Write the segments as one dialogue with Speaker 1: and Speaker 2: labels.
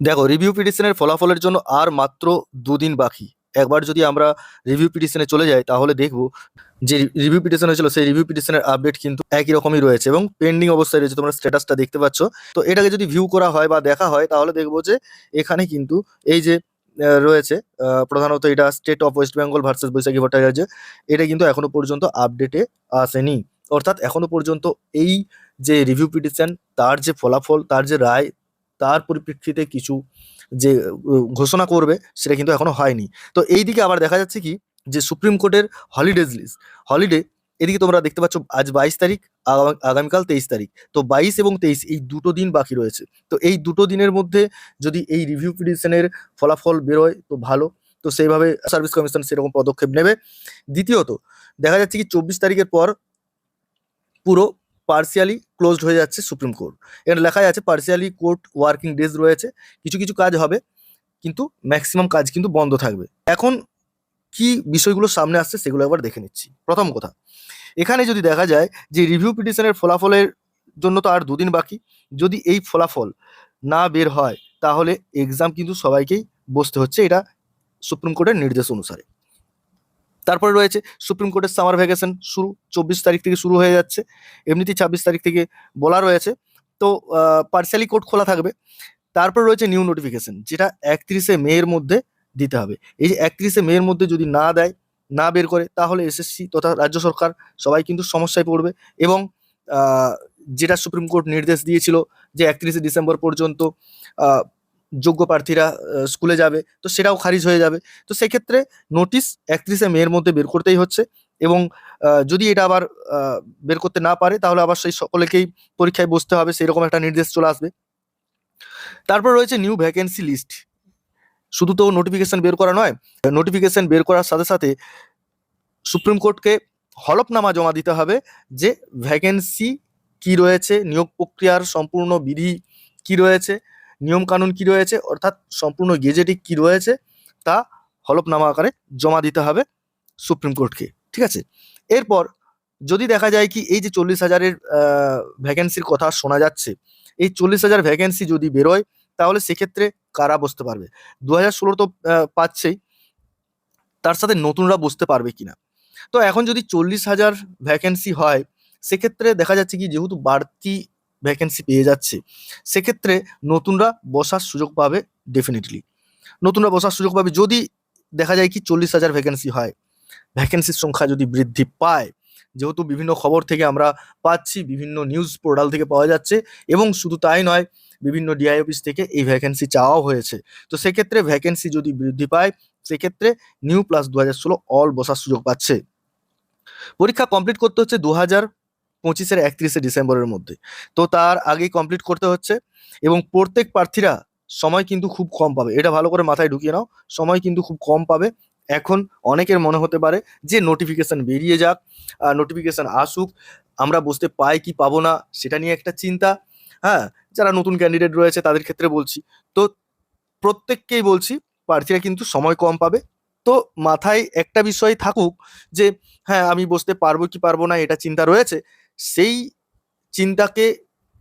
Speaker 1: দেখো রিভিউ পিটিশনের ফলাফলের জন্য আর মাত্র দুদিন বাকি। একবার যদি আমরা রিভিউ পিটিশনে চলে যাই, তাহলে দেখব যে রিভিউ পিটিশন হয়েছিল, সেই রিভিউ পিটিশনের আপডেট কিন্তু একই রকমই রয়েছে এবং পেন্ডিং অবস্থায় রয়েছে। তোমরা স্ট্যাটাসটা দেখতে পাচ্ছ। তো এটাকে যদি ভিউ করা হয় বা দেখা হয়, তাহলে দেখব যে এখানে কিন্তু এই যে রয়েছে প্রধানত এটা state of West Bengal versus Baishakhi Bhattacharya এটা কিন্তু এখনও পর্যন্ত আপডেটে আসেনি। অর্থাৎ এখনও পর্যন্ত এই যে রিভিউ পিটিশন তার যে ফলাফল, তার যে রায় তার পরিপ্রেক্ষিতে কিছু যে ঘোষণা করবে সেটা কিন্তু এখনও হয়নি। তো এই দিকে আবার দেখা যাচ্ছে কি যে, সুপ্রিম কোর্টের হলিডেজ লিস্ট হলিডে এদিকে তোমরা দেখতে পাচ্ছ আজ বাইশ তারিখ আগা- আগামীকাল তেইশ তারিখ। তো বাইশ এবং তেইশ এই দুটো দিন বাকি রয়েছে। তো এই দুটো দিনের মধ্যে যদি এই রিভিউ পিটিশনের ফলাফল বেরোয় তো ভালো। তো সেইভাবে সার্ভিস কমিশন সেরকম পদক্ষেপ নেবে। দ্বিতীয়ত, দেখা যাচ্ছে কি চব্বিশ তারিখের পর পুরো পার্সিয়ালি ক্লোজড হয়ে যাচ্ছে সুপ্রিম কোর্ট এখানে লেখাই আছে পার্সিয়ালি কোর্ট ওয়ার্কিং ডেজ রয়েছে। কিছু কিছু কাজ হবে, কিন্তু ম্যাক্সিমাম কাজ কিন্তু বন্ধ থাকবে। এখন কি বিষয়গুলো সামনে আসছে সেগুলো একবার দেখে নিচ্ছি। প্রথম কথা, এখানে যদি দেখা যায় যে রিভিউ পিটিশনের ফলাফলের জন্য তো আর দুদিন বাকি, যদি এই ফলাফল না বের হয়, তাহলে এক্সাম কিন্তু সবাইকেই বসতে হচ্ছে। এটা সুপ্রিম কোর্টের নির্দেশ অনুসারে। তারপরে রয়েছে সুপ্রিম কোর্টের সামার ভ্যাকেশন শুরু, চব্বিশ তারিখ থেকে শুরু হয়ে যাচ্ছে। এমনিতেই ছাব্বিশ তারিখ থেকে বলা রয়েছে। তো পার্সিয়ালি কোর্ট খোলা থাকবে। তারপর রয়েছে নিউ নোটিফিকেশন যেটা একত্রিশে মে এর মধ্যে দিতে হবে। এই যে একত্রিশে মে এর মধ্যে যদি না দেয়, না বের করে, তাহলে এসএসসি তথা রাজ্য সরকার সবাই কিন্তু সমস্যায় পড়বে এবং যেটা সুপ্রিম কোর্ট নির্দেশ দিয়েছিল যে একত্রিশে ডিসেম্বর পর্যন্ত যোগ্য প্রার্থীরা স্কুলে যাবে, তো সেটাও খারিজ হয়ে যাবে। তো সেক্ষেত্রে নোটিশ একত্রিশে মে এর মধ্যে বের করতেই হচ্ছে এবং যদি এটা আবার বের করতে না পারে, তাহলে আবার সেই সকলেকেই পরীক্ষায় বসতে হবে সেই রকম একটা নির্দেশ চলে আসবে। তারপর রয়েছে নিউ ভ্যাকেন্সি লিস্ট শুধু তো নোটিফিকেশন বের করা নয় নোটিফিকেশন বের করার সাথে সাথে সুপ্রিম কোর্টকে হলফনামা জমা দিতে হবে যে ভ্যাকেন্সি কি রয়েছে, নিয়োগ প্রক্রিয়ার সম্পূর্ণ বিধি কি রয়েছে নিয়ম কানুন কি রয়েছে? অর্থাৎ সম্পূর্ণ গেজেটে কি রয়েছে? তা হলফনামা আকারে জমা দিতে হবে সুপ্রিম কোর্টকে, ঠিক আছে? এরপর যদি দেখা যায় কি এই যে চল্লিশ হাজারের ভ্যাকেন্সির কথা শোনা যাচ্ছে, এই চল্লিশ হাজার ভ্যাকেন্সি যদি বেরোয়, তাহলে সেক্ষেত্রে কারা বসতে পারবে? দু হাজার ষোলো তো পাচ্ছেই। তার সাথে নতুনরা বসতে পারবে কিনা? তো এখন যদি চল্লিশ হাজার ভ্যাকেন্সি হয়, সেক্ষেত্রে দেখা যাচ্ছে কি যেহেতু বাড়তি ভ্যাকেন্সি পেয়ে যাচ্ছে। সেক্ষেত্রে নতুনরা বসার সুযোগ পাবে ডেফিনেটলি নতুনরা বসার সুযোগ পাবে যদি দেখা যায় কি চল্লিশ হাজার ভ্যাকেন্সি হয়। ভ্যাকেন্সির সংখ্যা যদি বৃদ্ধি পায়, যেহেতু বিভিন্ন খবর থেকে আমরা পাচ্ছি, বিভিন্ন নিউজ পোর্টাল থেকে পাওয়া যাচ্ছে এবং শুধু তাই নয়, বিভিন্ন ডিআই অফিস থেকে এই ভ্যাকেন্সি চাওয়াও হয়েছে। তো সেক্ষেত্রে ভ্যাকেন্সি যদি বৃদ্ধি পায়, সেক্ষেত্রে নিউ প্লাস দু ষোলো অল বসার সুযোগ পাচ্ছে। পরীক্ষা কমপ্লিট করতে হচ্ছে দু হাজার পঁচিশের একত্রিশে ডিসেম্বরের মধ্যে। তো তার আগেই কমপ্লিট করতে হচ্ছে এবং প্রত্যেক প্রার্থীরা সময় কিন্তু খুব কম পাবে। এটা ভালো করে মাথায় ঢুকিয়ে নাও, সময় কিন্তু খুব কম পাবে। এখন অনেকের মনে হতে পারে যে নোটিফিকেশন বেরিয়ে যাক নোটিফিকেশন আসুক, আমরা বুঝতে পাই কি পাবো না, সেটা নিয়ে একটা চিন্তা। হ্যাঁ যারা নতুন ক্যান্ডিডেট রয়েছে তাদের ক্ষেত্রে বলছি। তো প্রত্যেককেই বলছি, প্রার্থীরা কিন্তু সময় কম পাবে। তো মাথায় একটা বিষয় থাকুক যে হ্যাঁ আমি বসতে পারব কি পারব না, এটা চিন্তা রয়েছে। সেই চিন্তাকে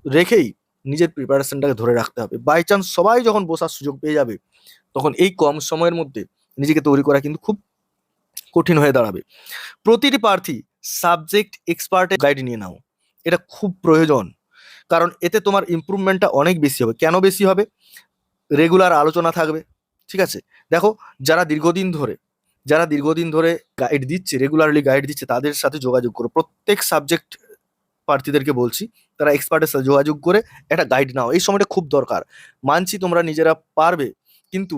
Speaker 1: রেখেই নিজের প্রিপারেশনটাকে ধরে রাখতে হবে। বাই চান্স সবাই যখন বসার সুযোগ পেয়ে যাবে, তখন এই কম সময়ের মধ্যে নিজেকে তৈরি করা কিন্তু খুব কঠিন হয়ে দাঁড়াবে। প্রতিটি প্রার্থী সাবজেক্ট এক্সপার্টের গাইড নিয়ে নাও। এটা খুব প্রয়োজন, কারণ এতে তোমার ইমপ্রুভমেন্টটা অনেক বেশি হবে। কেন বেশি হবে? রেগুলার আলোচনা থাকবে, ঠিক আছে? দেখো, যারা দীর্ঘদিন ধরে, যারা দীর্ঘদিন ধরে গাইড দিচ্ছে রেগুলারলি গাইড দিচ্ছে, তাদের সাথে যোগাযোগ করো। প্রত্যেক সাবজেক্ট প্রার্থীদেরকে বলছি, তারা এক্সপার্টের সাথে যোগাযোগ করে একটা গাইড নাও। এই সময়টা খুব দরকার। মানছি তোমরা নিজেরা পারবে, কিন্তু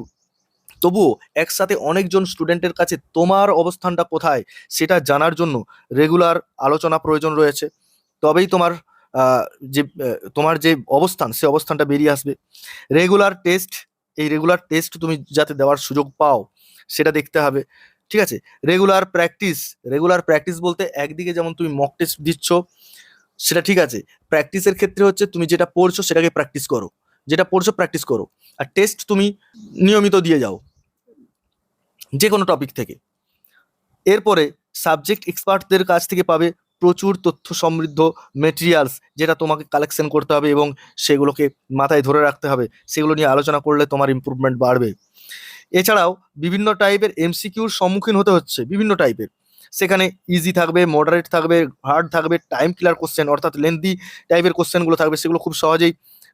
Speaker 1: তবুও একসাথে অনেকজন স্টুডেন্টের কাছে তোমার অবস্থানটা কোথায় সেটা জানার জন্য রেগুলার আলোচনা প্রয়োজন রয়েছে। তবেই তোমার যে তোমার যে অবস্থান, সে অবস্থানটা বেরিয়ে আসবে। রেগুলার টেস্ট এই রেগুলার টেস্ট তুমি যাতে দেওয়ার সুযোগ পাও, সেটা দেখতে হবে। ঠিক আছে? রেগুলার প্র্যাকটিস রেগুলার প্র্যাকটিস বলতে একদিকে যেমন তুমি মক টেস্ট দিচ্ছ সেটা ঠিক আছে। প্র্যাকটিসের ক্ষেত্রে হচ্ছে তুমি যেটা পড়ছো সেটাকে প্র্যাকটিস করো। যেটা পড়ছো প্র্যাকটিস করো। আর টেস্ট তুমি নিয়মিত দিয়ে যাও। যে কোনো টপিক থেকে। এরপরে সাবজেক্ট এক্সপার্টদের কাছ থেকে পাবে প্রচুর তথ্য সমৃদ্ধ মেটেরিয়ালস যেটা তোমাকে কালেকশন করতে হবে এবং সেগুলোকে মাথায় ধরে রাখতে হবে। সেগুলো নিয়ে আলোচনা করলে তোমার ইমপ্রুভমেন্ট বাড়বে। এছাড়াও বিভিন্ন টাইপের এমসিকিউর সম্মুখীন হতে হচ্ছে। বিভিন্ন টাইপের সেখানে ইজি থাকবে মডারেট থাকবে হার্ড থাকবে টাইম কিলার কোশ্চেন অর্থাৎ লেন্দি টাইপের কোশ্চেনগুলো থাকবে, সেগুলো খুব সহজেই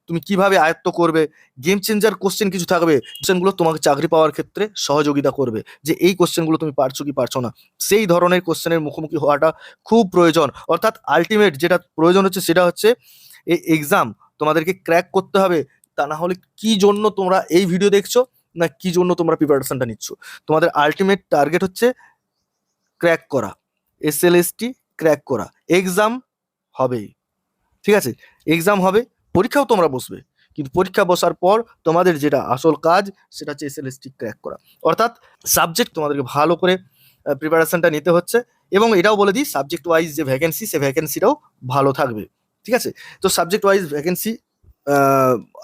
Speaker 1: তুমি কীভাবে আয়ত্ত করবে গেম চেঞ্জার কোশ্চেন কিছু থাকবে কোশ্চেনগুলো তোমাকে চাকরি পাওয়ার ক্ষেত্রে সহযোগিতা করবে, যে এই কোশ্চেনগুলো তুমি পারছ কি পারছ না, সেই ধরনের কোশ্চেনের মুখোমুখি হওয়াটা খুব প্রয়োজন, অর্থাৎ আলটিমেট যেটা প্রয়োজন হচ্ছে সেটা হচ্ছে, এই এক্সাম তোমাদেরকে ক্র্যাক করতে হবে, তা না হলে কি জন্য তোমরা এই ভিডিও দেখছ, না কি জন্য তোমরা প্রিপারেশনটা নিচ্ছ, তোমাদের আলটিমেট টার্গেট হচ্ছে ক্র্যাক করা S L S T crack করা এক্সাম হবেই। ঠিক আছে? এক্সাম হবে, পরীক্ষাও তোমরা বসবে, কিন্তু পরীক্ষা বসার পর তোমাদের যেটা আসল কাজ, সেটা হচ্ছে S L S T crack করা। অর্থাৎ সাবজেক্ট তোমাদেরকে ভালো করে প্রিপারেশনটা নিতে হচ্ছে এবং এটাও বলে দিই সাবজেক্ট ওয়াইজ যে ভ্যাকেন্সি সে ভ্যাকেন্সিটাও ভালো থাকবে। ঠিক আছে? তো সাবজেক্ট ওয়াইজ ভ্যাকেন্সি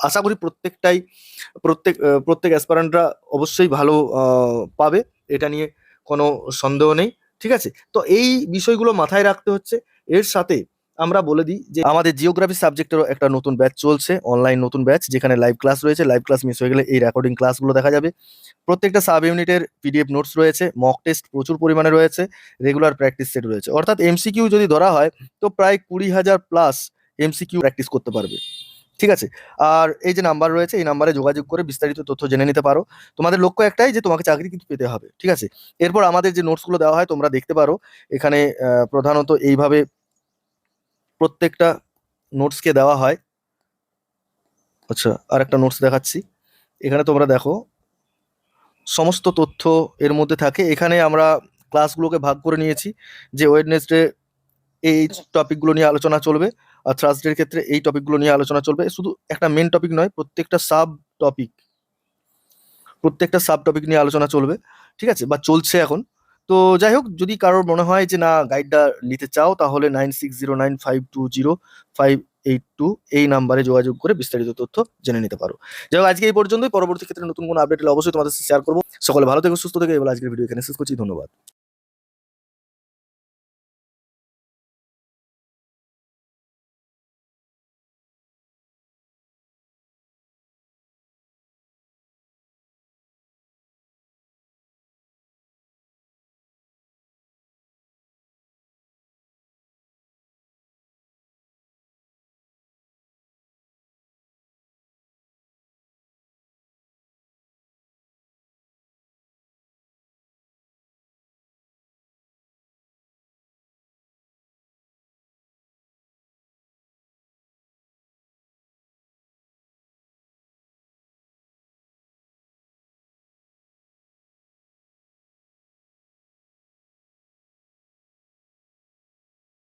Speaker 1: আশা করি প্রত্যেকটাই, প্রত্যেক প্রত্যেক অ্যাসপারেন্টরা অবশ্যই ভালো পাবে। এটা নিয়ে কোনো সন্দেহ নেই। ঠিক আছে? তো এই বিষয়গুলো মাথায় রাখতে হচ্ছে। এর সাথে আমরা বলে দিই যে আমাদের জিওগ্রাফি সাবজেক্টেরও একটা নতুন ব্যাচ চলছে অনলাইন নতুন ব্যাচ যেখানে লাইভ ক্লাস রয়েছে। লাইভ ক্লাস মিস হয়ে গেলে এই রেকর্ডিং ক্লাসগুলো দেখা যাবে। প্রত্যেকটা সাব ইউনিটের পিডিএফ নোটস রয়েছে মক টেস্ট প্রচুর পরিমাণে রয়েছে রেগুলার প্র্যাকটিস সেট রয়েছে। অর্থাৎ এমসিকিউ যদি ধরা হয়, তো প্রায় কুড়ি হাজার প্লাস এমসিকিউ প্র্যাকটিস করতে পারবে। ঠিক আছে? আর এই যে নাম্বার রয়েছে, এই নাম্বারে যোগাযোগ করে বিস্তারিত তথ্য জেনে নিতে পারো। তোমাদের লক্ষ্য একটাই যে, তোমাকে চাকরি কিন্তু পেতে হবে, ঠিক আছে? এরপর আমাদের যে নোটসগুলো দেওয়া হয়, তোমরা দেখতে পারো। এখানে প্রধানত এইভাবে প্রত্যেকটা নোটসকে দেওয়া হয়। আচ্ছা আর একটা নোটস দেখাচ্ছি। এখানে তোমরা দেখো, সমস্ত তথ্য এর মধ্যে থাকে। এখানে আমরা ক্লাসগুলোকে ভাগ করে নিয়েছি। যে ওয়েডনেসডে এই টপিকগুলো নিয়ে আলোচনা চলবে। থার্সডের ক্ষেত্রে এই টপিকগুলো নিয়ে আলোচনা চলবে। শুধু একটা মেন টপিক নয়, প্রত্যেকটা সাব টপিক প্রত্যেকটা সাব টপিক নিয়ে আলোচনা চলবে, ঠিক আছে? বা চলছে এখন। তো যাই হোক, যদি কারোর মনে হয় যে, না গাইডটা নিতে চাও, তাহলে nine six zero nine five two zero five eight two এই নাম্বারে যোগাযোগ করে বিস্তারিত তথ্য জেনে নিতে পারো। যাই হোক, আজকে এই পর্যন্তই। পরবর্তী ক্ষেত্রে নতুন কোনো আপডেট হলে অবশ্যই তোমাদের শেয়ার করব। সকলে ভালো থেকে, সুস্থ থেকে। এবার আজকের ভিডিও এখানে শেষ করছি। ধন্যবাদ।